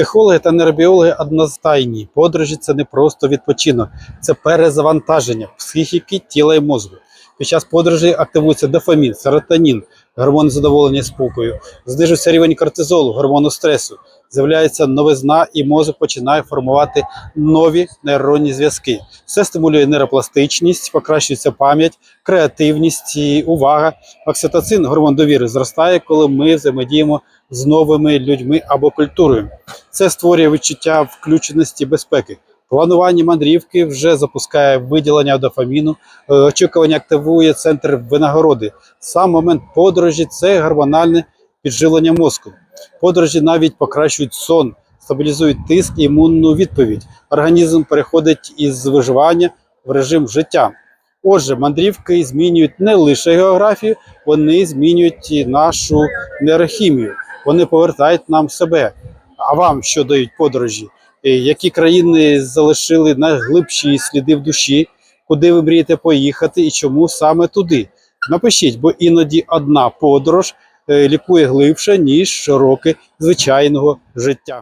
Психологи та нейробіологи одностайні. Подорожі це не просто відпочинок, це перезавантаження психіки, тіла і мозку. Під час подорожі активується дофамін, серотонін, гормони задоволення спокою, знижується рівень кортизолу, гормону стресу, з'являється новизна, і мозок починає формувати нові нейронні зв'язки. Це стимулює нейропластичність, покращується пам'ять, креативність увага. Окситоцин, гормон довіри, зростає, коли ми взаємодіємо з новими людьми або культурою. Це створює відчуття включеності безпеки. Планування мандрівки вже запускає виділення дофаміну, е, очікування активує центр винагороди. Сам момент подорожі це гормональне підживлення мозку. Подорожі навіть покращують сон, стабілізують тиск і імунну відповідь. Організм переходить із виживання в режим життя. Отже, мандрівки змінюють не лише географію, вони змінюють і нашу нейрохімію. Вони повертають нам себе. А вам що дають подорожі? Е, Які країни залишили найглибші сліди в душі? Куди ви мрієте поїхати і чому саме туди? Напишіть, бо іноді одна подорож е, лікує глибше, ніж роки звичайного життя.